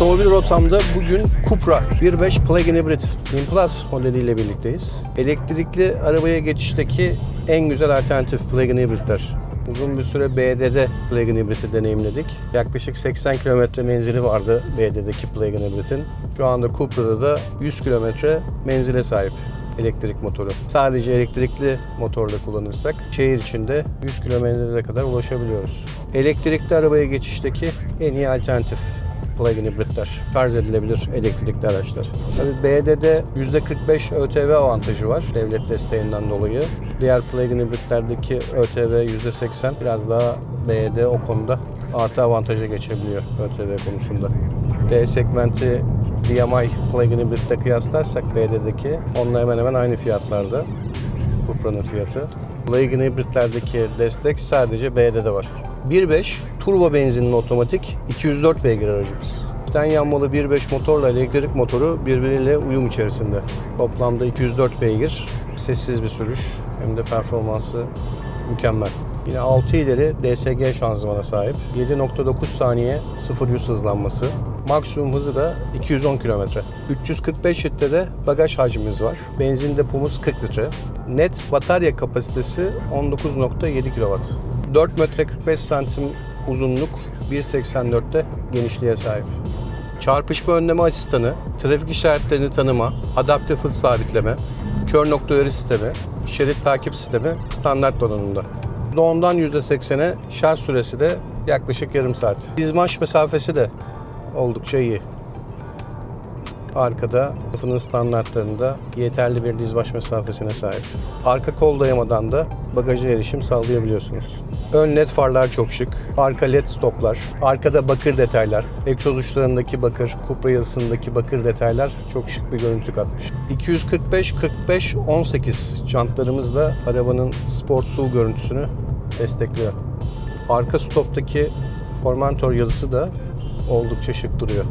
rotamda bugün Cupra 1.5 Plug-in Hybrid Twin Plus modeliyle birlikteyiz. Elektrikli arabaya geçişteki en güzel alternatif plug-in hibritler. Uzun bir süre BD'de plug-in hibriti deneyimledik. Yaklaşık 80 km menzili vardı BD'deki plug-in hibritin. Şu anda Cupra'da da 100 km menzile sahip elektrik motoru. Sadece elektrikli motorla kullanırsak şehir içinde 100 km menzile kadar ulaşabiliyoruz. Elektrikli arabaya geçişteki en iyi alternatif plug-in hibritler. Şarj edilebilir elektrikli araçlar. Tabii BD'de %45 ÖTV avantajı var devlet desteğinden dolayı. Diğer plug-in hibritlerdeki ÖTV %80 biraz daha BD o konuda artı avantaja geçebiliyor ÖTV konusunda. D segmenti DMI plug-in hibritle kıyaslarsak BD'deki onunla hemen hemen aynı fiyatlarda. Cupra'nın fiyatı. Plug-in hibritlerdeki destek sadece BD'de var. 1.5 turbo benzinli otomatik 204 beygir aracımız. İçten yanmalı 1.5 motorla elektrik motoru birbiriyle uyum içerisinde. Toplamda 204 beygir, sessiz bir sürüş hem de performansı mükemmel. Yine 6 ileri DSG şanzımana sahip. 7.9 saniye 0-100 hızlanması. Maksimum hızı da 210 km. 345 litre bagaj hacmimiz var. Benzin depomuz 40 litre. Net batarya kapasitesi 19.7 kW. 4 metre 45 santim uzunluk, 1.84'te genişliğe sahip. Çarpışma önleme asistanı, trafik işaretlerini tanıma, adaptif hız sabitleme, kör nokta uyarı sistemi, şerit takip sistemi standart donanımda. Doğumdan %80'e şarj süresi de yaklaşık yarım saat. Dizmaş mesafesi de oldukça iyi. Arkada sınıfının standartlarında yeterli bir dizbaş mesafesine sahip. Arka kol dayamadan da bagaja erişim sağlayabiliyorsunuz. Ön led farlar çok şık. Arka led stoplar. Arkada bakır detaylar. Egzoz uçlarındaki bakır, Cupra yazısındaki bakır detaylar çok şık bir görüntü katmış. 245-45-18 jantlarımız da arabanın sport SUV görüntüsünü destekliyor. Arka stoptaki Formentor yazısı da oldukça şık duruyor.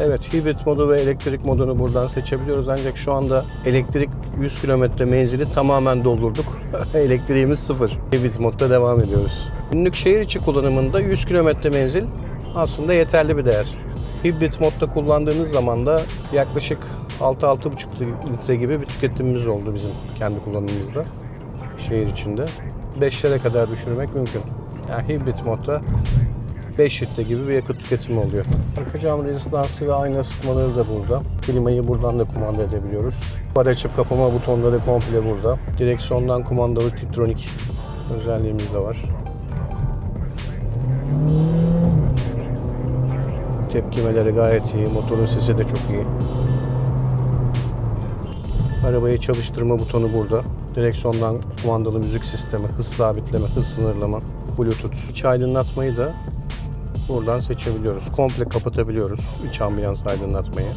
Evet, hibrit modu ve elektrik modunu buradan seçebiliyoruz ancak şu anda elektrik 100 km menzili tamamen doldurduk. Elektriğimiz sıfır. Hibrit modda devam ediyoruz. Günlük şehir içi kullanımında 100 km menzil aslında yeterli bir değer. Hibrit modda kullandığınız zaman da yaklaşık 6-6,5 litre gibi bir tüketimimiz oldu bizim kendi kullanımımızda şehir içinde. 5'lere kadar düşürmek mümkün. Yani hibrit modda 5 litre gibi bir yakıt tüketimi oluyor. Arka cam rezistansı ve ayna ısıtmaları da burada. Klimayı buradan da kumanda edebiliyoruz. Bar açıp kapama butonları komple burada. Direksiyondan kumandalı Titronic özelliğimiz de var. Tepkimeleri gayet iyi. Motorun sesi de çok iyi. Arabayı çalıştırma butonu burada. Direksiyondan kumandalı müzik sistemi, hız sabitleme, hız sınırlama, Bluetooth. İç aydınlatmayı da buradan seçebiliyoruz. Komple kapatabiliyoruz iç ambiyans aydınlatmayı.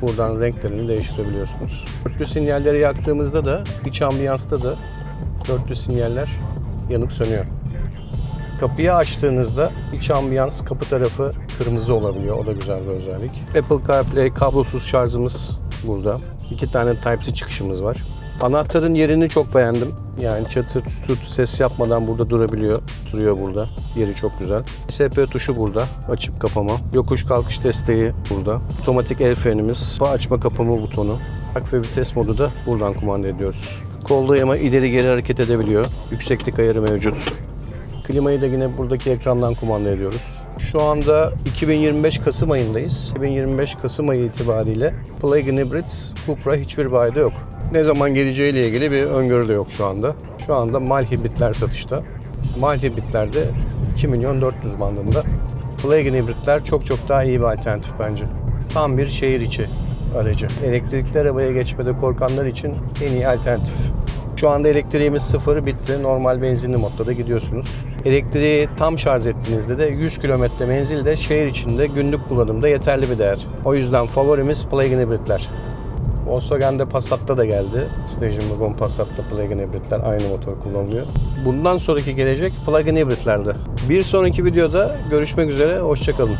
Buradan renklerini değiştirebiliyorsunuz. Dörtlü sinyalleri yaktığımızda da iç ambiyansta da dörtlü sinyaller yanıp sönüyor. Kapıyı açtığınızda iç ambiyans kapı tarafı kırmızı olabiliyor. O da güzel bir özellik. Apple CarPlay kablosuz şarjımız burada. İki tane Type-C çıkışımız var. Anahtarın yerini çok beğendim. Yani çatır tut ses yapmadan burada durabiliyor. Duruyor burada. Yeri çok güzel. SP tuşu burada. Açıp kapama. Yokuş kalkış desteği burada. Otomatik el frenimiz. Açma kapama butonu. Park ve vites modu da buradan kumanda ediyoruz. Kol dayama ileri geri hareket edebiliyor. Yükseklik ayarı mevcut. Klimayı da yine buradaki ekrandan kumanda ediyoruz. Şu anda 2025 Kasım ayındayız. 2025 Kasım ayı itibariyle Plug-in Hybrid Cupra hiçbir bayide yok. Ne zaman geleceğiyle ilgili bir öngörü de yok şu anda. Şu anda mal hibritler satışta. Mal hibritlerde 2 milyon 400 bandında. Plug-in hibritler çok çok daha iyi bir alternatif bence. Tam bir şehir içi aracı. Elektrikli arabaya geçmede korkanlar için en iyi alternatif. Şu anda elektriğimiz sıfır bitti. Normal benzinli modda da gidiyorsunuz. Elektriği tam şarj ettiğinizde de 100 km menzilde şehir içinde günlük kullanımda yeterli bir değer. O yüzden favorimiz plug-in hibritler. Volkswagen'de Passat'ta da geldi. Station Wagon Passat'ta plug-in hibritler aynı motor kullanılıyor. Bundan sonraki gelecek plug-in hibritlerde. Bir sonraki videoda görüşmek üzere. Hoşçakalın.